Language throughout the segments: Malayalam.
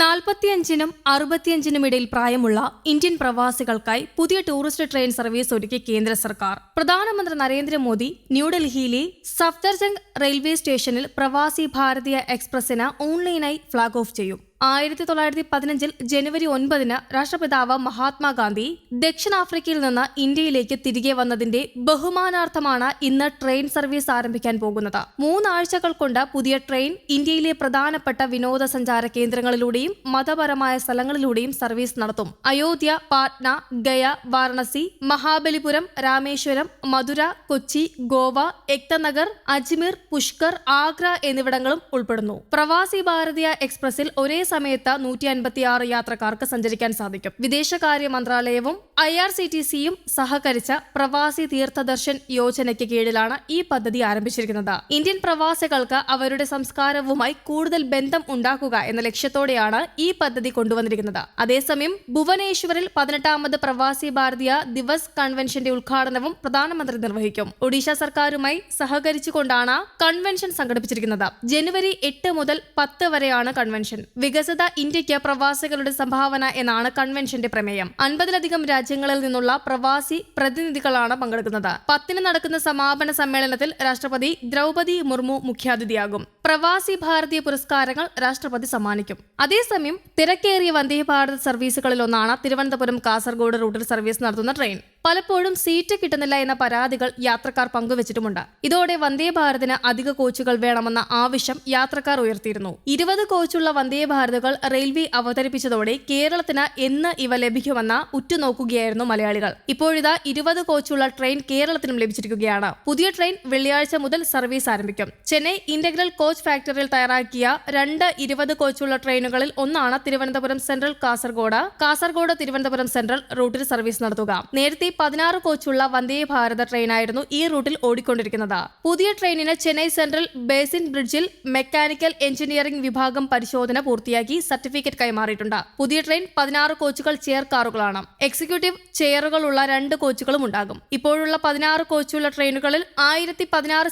നാൽപ്പത്തിയഞ്ചിനും അറുപത്തിയഞ്ചിനും ഇടയിൽ പ്രായമുള്ള ഇന്ത്യൻ പ്രവാസികൾക്കായി പുതിയ ടൂറിസ്റ്റ് ട്രെയിൻ സർവീസ് ഒരുക്കി കേന്ദ്ര സർക്കാർ. പ്രധാനമന്ത്രി നരേന്ദ്രമോദി ന്യൂഡൽഹിയിലെ സഫ്ദർജംഗ് റെയിൽവേ സ്റ്റേഷനിൽ പ്രവാസി ഭാരതീയ എക്സ്പ്രസിന് ഓൺലൈനായി ഫ്ളാഗ് ഓഫ് ചെയ്യും. ആയിരത്തി തൊള്ളായിരത്തി പതിനഞ്ചിൽ ജനുവരി ഒൻപതിന് രാഷ്ട്രപിതാവ് മഹാത്മാഗാന്ധി ദക്ഷിണാഫ്രിക്കയിൽ നിന്ന് ഇന്ത്യയിലേക്ക് തിരികെ വന്നതിന്റെ ബഹുമാനാർത്ഥമാണ് ഇന്ന് ട്രെയിൻ സർവീസ് ആരംഭിക്കാൻ പോകുന്നത്. മൂന്നാഴ്ചകൾ കൊണ്ട് പുതിയ ട്രെയിൻ ഇന്ത്യയിലെ പ്രധാനപ്പെട്ട വിനോദസഞ്ചാര കേന്ദ്രങ്ങളിലൂടെയും മതപരമായ സ്ഥലങ്ങളിലൂടെയും സർവീസ് നടത്തും. അയോധ്യ പാട്ന ഗയ വാരണസി മഹാബലിപുരം രാമേശ്വരം മധുര കൊച്ചി ഗോവ എക്തനഗർ അജ്മീർ പുഷ്കർ ആഗ്ര എന്നിവിടങ്ങളും ഉൾപ്പെടുന്നു. പ്രവാസി ഭാരതീയ എക്സ്പ്രസിൽ ഒരേ സമയത്ത് നൂറ്റി അൻപത്തി ആറ് യാത്രക്കാർക്ക് സഞ്ചരിക്കാൻ സാധിക്കും. വിദേശകാര്യ മന്ത്രാലയവും ഐ ആർ സി ടി സിയും സഹകരിച്ച പ്രവാസി തീർത്ഥദർശൻ യോജനയ്ക്ക് കീഴിലാണ് ഈ പദ്ധതി ആരംഭിച്ചിരിക്കുന്നത്. ഇന്ത്യൻ പ്രവാസികൾക്ക് അവരുടെ സംസ്കാരവുമായി കൂടുതൽ ബന്ധം ഉണ്ടാക്കുക എന്ന ലക്ഷ്യത്തോടെയാണ് ഈ പദ്ധതി കൊണ്ടുവന്നിരിക്കുന്നത്. അതേസമയം ഭുവനേശ്വറിൽ പതിനെട്ടാമത് പ്രവാസി ഭാരതീയ ദിവസ് കൺവെൻഷന്റെ ഉദ്ഘാടനവും പ്രധാനമന്ത്രി നിർവഹിക്കും. ഒഡീഷ സർക്കാരുമായി സഹകരിച്ചുകൊണ്ടാണ് കൺവെൻഷൻ സംഘടിപ്പിച്ചിരിക്കുന്നത്. ജനുവരി എട്ട് മുതൽ പത്ത് വരെയാണ് കൺവെൻഷൻ. വികസിത ഇന്ത്യയ്ക്ക് പ്രവാസികളുടെ സംഭാവന എന്നാണ് കൺവെൻഷന്റെ പ്രമേയം. അൻപതിലധികം രാജ്യങ്ങളിൽ നിന്നുള്ള പ്രവാസി പ്രതിനിധികളാണ് പങ്കെടുക്കുന്നത്. പത്തിന് നടക്കുന്ന സമാപന സമ്മേളനത്തിൽ രാഷ്ട്രപതി ദ്രൗപതി മുർമു മുഖ്യാതിഥിയാകും. പ്രവാസി ഭാരതീയ പുരസ്കാരങ്ങൾ രാഷ്ട്രപതി സമ്മാനിക്കും. അതേസമയം തിരക്കേറിയ വന്ദേ ഭാരത് സർവീസുകളിലൊന്നാണ് തിരുവനന്തപുരം കാസർഗോഡ് റൂട്ടിൽ സർവീസ് നടത്തുന്ന ട്രെയിൻ. പലപ്പോഴും സീറ്റ് കിട്ടുന്നില്ല എന്ന പരാതികൾ യാത്രക്കാർ പങ്കുവച്ചിട്ടുമുണ്ട്. ഇതോടെ വന്ദേ ഭാരതിന് അധിക കോച്ചുകൾ വേണമെന്ന ആവശ്യം യാത്രക്കാർ ഉയർത്തിയിരുന്നു. ഇരുപത് കോച്ചുള്ള വന്ദേ ഭാരതുകൾ റെയിൽവേ അവതരിപ്പിച്ചതോടെ കേരളത്തിന് എന്ന് ഇവ ലഭിക്കുമെന്ന ഉറ്റുനോക്കുകയായിരുന്നു മലയാളികൾ. ഇപ്പോഴിതാ ഇരുപത് കോച്ചുള്ള ട്രെയിൻ കേരളത്തിനും ലഭിച്ചിരിക്കുകയാണ്. പുതിയ ട്രെയിൻ വെള്ളിയാഴ്ച മുതൽ സർവീസ് ആരംഭിക്കും. ചെന്നൈ ഇന്റഗ്രൽ കോച്ച് ഫാക്ടറിയിൽ തയ്യാറാക്കിയ രണ്ട് ഇരുപത് കോച്ചുള്ള ട്രെയിനുകളിൽ ഒന്നാണ് തിരുവനന്തപുരം സെൻട്രൽ കാസർഗോഡ്. കാസർഗോഡ് തിരുവനന്തപുരം സെൻട്രൽ റൂട്ടിൽ സർവീസ് നടത്തുക. നേരത്തെ പതിനാറ് കോച്ചുള്ള വന്ദേ ഭാരത ട്രെയിനായിരുന്നു ഈ റൂട്ടിൽ ഓടിക്കൊണ്ടിരിക്കുന്നത്. പുതിയ ട്രെയിനിന് ചെന്നൈ സെൻട്രൽ ബേസിൻ ബ്രിഡ്ജിൽ മെക്കാനിക്കൽ എഞ്ചിനീയറിംഗ് വിഭാഗം പരിശോധന പൂർത്തിയാക്കി സർട്ടിഫിക്കറ്റ് കൈമാറിയിട്ടുണ്ട്. പുതിയ ട്രെയിൻ പതിനാറ് കോച്ചുകൾ ചെയർ കാറുകളാണ്. എക്സിക്യൂട്ടീവ് ചെയറുകളുള്ള രണ്ട് കോച്ചുകളും ഉണ്ടാകും. ഇപ്പോഴുള്ള പതിനാറ് കോച്ചുള്ള ട്രെയിനുകളിൽ ആയിരത്തി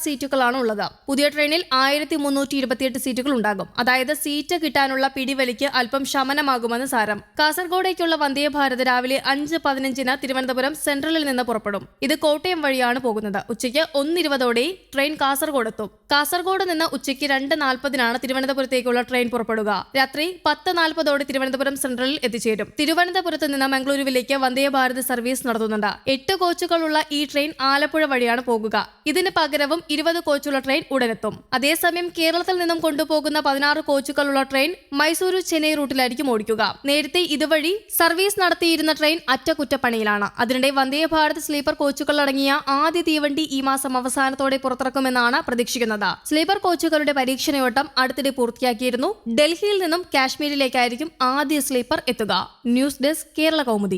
സീറ്റുകളാണ് ഉള്ളത്. പുതിയ ട്രെയിനിൽ ആയിരത്തി മുന്നൂറ്റി ഇരുപത്തിയെട്ട് സീറ്റുകൾ ഉണ്ടാകും അതായത് സീറ്റ് കിട്ടാനുള്ള പിടിവലിക്ക് അല്പം ശമനമാകുമെന്ന് സാരം. കാസർഗോഡേക്കുള്ള വന്ദേ ഭാരത് രാവിലെ അഞ്ച് പതിനഞ്ചിന് തിരുവനന്തപുരം സെൻട്രലിൽ നിന്ന് പുറപ്പെടും. ഇത് കോട്ടയം വഴിയാണ് പോകുന്നത്. ഉച്ചയ്ക്ക് ഒന്നിരുപതോടെ ട്രെയിൻ കാസർഗോഡ് എത്തും കാസർഗോഡ് നിന്ന് ഉച്ചയ്ക്ക് രണ്ട് നാൽപ്പതിനാണ് തിരുവനന്തപുരത്തേക്കുള്ള ട്രെയിൻ പുറപ്പെടുക. രാത്രി പത്ത് നാൽപ്പതോടെ തിരുവനന്തപുരം സെൻട്രലിൽ എത്തിച്ചേരും. തിരുവനന്തപുരത്ത് നിന്ന് മംഗളൂരുവിലേക്ക് വന്ദേ ഭാരത് സർവീസ് നടത്തുന്നുണ്ട്. എട്ട് കോച്ചുകളുള്ള ഈ ട്രെയിൻ ആലപ്പുഴ വഴിയാണ് പോകുക. ഇതിന് പകരവും ഇരുപത് കോച്ചുള്ള ട്രെയിൻ ഉടനെത്തും. അതേസമയം കേരളത്തിൽ നിന്നും കൊണ്ടുപോകുന്ന പതിനാറ് കോച്ചുകളുള്ള ട്രെയിൻ മൈസൂരു ചെന്നൈ റൂട്ടിലായിരിക്കും ഓടിക്കുക. നേരത്തെ ഇതുവഴി സർവീസ് നടത്തിയിരുന്ന ട്രെയിൻ അറ്റകുറ്റപ്പണിയിലാണ്. അതിനിടെ വന്ദേ ഭാരത് സ്ലീപ്പർ കോച്ചുകൾ അടങ്ങിയ ആദ്യ തീവണ്ടി ഈ മാസം അവസാനത്തോടെ പുറത്തിറക്കുമെന്നാണ് പ്രതീക്ഷിക്കുന്നത്. സ്ലീപ്പർ കോച്ചുകളുടെ പരീക്ഷണയോട്ടം അടുത്തിടെ പൂർത്തിയാക്കിയിരുന്നു. ഡൽഹിയിൽ നിന്നും കാശ്മീരിലേക്കായിരിക്കും ആദ്യ സ്ലീപ്പർ എത്തുക. News desk Kerala Kaumudi